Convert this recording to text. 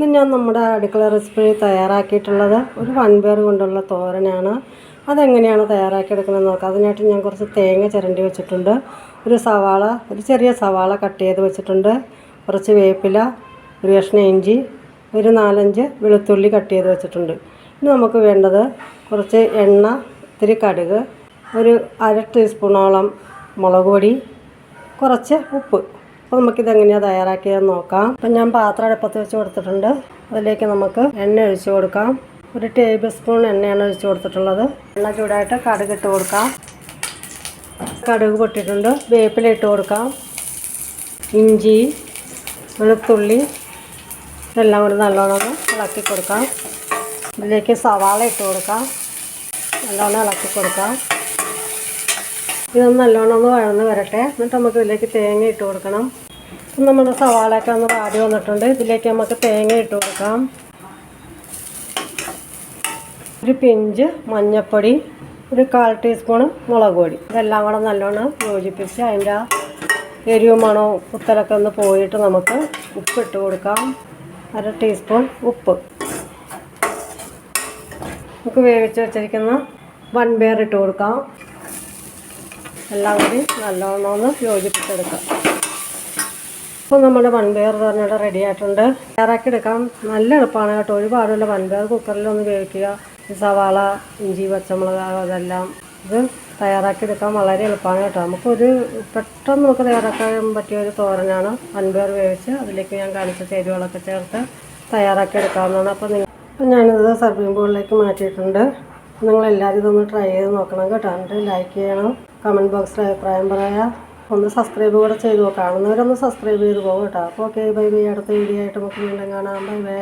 ഇന്ന് ഞാൻ നമ്മുടെ അടുക്കള റെസിപ്പി തയ്യാറാക്കിയിട്ടുള്ളത് ഒരു വൺപയർ കൊണ്ടുള്ള തോരനാണ്. അതെങ്ങനെയാണ് തയ്യാറാക്കിയെടുക്കുന്നത് നോക്കാം. അതിനായിട്ട് ഞാൻ കുറച്ച് തേങ്ങ ചിരണ്ടി വെച്ചിട്ടുണ്ട്. ഒരു സവാള ഒരു ചെറിയ സവാള കട്ട് ചെയ്ത് വെച്ചിട്ടുണ്ട്. കുറച്ച് വേപ്പില ഒരു കഷ്ണം ഇഞ്ചി ഒരു നാലഞ്ച് വെളുത്തുള്ളി കട്ട് ചെയ്ത് വെച്ചിട്ടുണ്ട്. ഇനി നമുക്ക് വേണ്ടത് കുറച്ച് എണ്ണ ഇത്തിരി കടുക് ഒരു അര ടീസ്പൂണോളം മുളക് പൊടി കുറച്ച് ഉപ്പ്. അപ്പോൾ നമുക്കിത് എങ്ങനെയാണ് തയ്യാറാക്കിയത് നോക്കാം. അപ്പം ഞാൻ പാത്രം അടുപ്പത്ത് വെച്ച് കൊടുത്തിട്ടുണ്ട്. അതിലേക്ക് നമുക്ക് എണ്ണ ഒഴിച്ച് കൊടുക്കാം. ഒരു ടേബിൾ സ്പൂൺ എണ്ണയാണ് ഒഴിച്ച് കൊടുത്തിട്ടുള്ളത്. എണ്ണ ചൂടായിട്ട് കടുക് ഇട്ട് കൊടുക്കാം. കടുക് പൊട്ടിയിട്ടുണ്ട്. വേപ്പില ഇട്ട് കൊടുക്കാം. ഇഞ്ചി വെളുത്തുള്ളി എല്ലാം കൂടി നല്ലോണം ഇളക്കി കൊടുക്കാം. ഇതിലേക്ക് സവാള ഇട്ട് കൊടുക്കാം. നല്ലോണം ഇളക്കി കൊടുക്കാം. ഇതൊന്ന് നല്ലോണം ഒന്ന് വഴന്ന് വരട്ടെ. എന്നിട്ട് നമുക്ക് ഇതിലേക്ക് തേങ്ങ ഇട്ട് കൊടുക്കണം. ഇപ്പം നമ്മുടെ സവാളയൊക്കെ ഒന്ന് വാടി വന്നിട്ടുണ്ട്. ഇതിലേക്ക് നമുക്ക് തേങ്ങ ഇട്ട് കൊടുക്കാം. ഒരു പിഞ്ച് മഞ്ഞൾപ്പൊടി ഒരു കാൽ ടീസ്പൂണ് മുളക് പൊടി. ഇതെല്ലാം കൂടെ നല്ലോണം യോജിപ്പിച്ച് അതിന്റെ ആ എരിവ് മണവും കുത്തലൊക്കെ ഒന്ന് പോയിട്ട് നമുക്ക് ഉപ്പ് ഇട്ട് കൊടുക്കാം. അര ടീസ്പൂൺ ഉപ്പ്. നമുക്ക് വേവിച്ച് വെച്ചിരിക്കുന്ന വൺപയർ ഇട്ട് കൊടുക്കാം. എല്ലാം കൂടി നല്ലോണം ഒന്ന് യോജിപ്പിച്ചെടുക്കാം. ഇപ്പോൾ നമ്മുടെ വൺപയർ പറഞ്ഞിട്ട് റെഡി ആയിട്ടുണ്ട്. തയ്യാറാക്കി എടുക്കാം നല്ല എളുപ്പമാണ് കേട്ടോ. ഒരുപാടുള്ള വൺപയർ വേവിക്കുക. ഈ സവാള ഇഞ്ചി പച്ചമുളക് അതെല്ലാം ഇത് തയ്യാറാക്കി എടുക്കാൻ വളരെ എളുപ്പമാണ് കേട്ടോ. നമുക്കൊരു പെട്ടെന്ന് നമുക്ക് തയ്യാറാക്കാൻ പറ്റിയ ഒരു തോരനാണ് വൺപയർ വേവിച്ച് അതിലേക്ക് ഞാൻ കാണിച്ച ചേരുവകളൊക്കെ ചേർത്ത് തയ്യാറാക്കി എടുക്കാവുന്നതാണ് അപ്പോൾ നിങ്ങൾ ഞാനിത് സർവിംഗ് ബോളിലേക്ക് മാറ്റിയിട്ടുണ്ട്. നിങ്ങളെല്ലാവരും ഇതൊന്ന് ട്രൈ ചെയ്ത് നോക്കണം കേട്ടോ. എന്നിട്ട് ലൈക്ക് ചെയ്യണം. കമന്റ് ബോക്സിൽ അഭിപ്രായം പറയാം. ഒന്ന് സബ്സ്ക്രൈബ് കൂടെ ചെയ്തു കാണുന്നവരൊന്ന് സബ്സ്ക്രൈബ് ചെയ്ത് പോകും കേട്ടോ. അപ്പോൾ ഓക്കെ ബൈ ബൈ അടുത്ത വീഡിയോ ആയിട്ട് നമുക്ക് വീണ്ടും കാണാം. Bye bye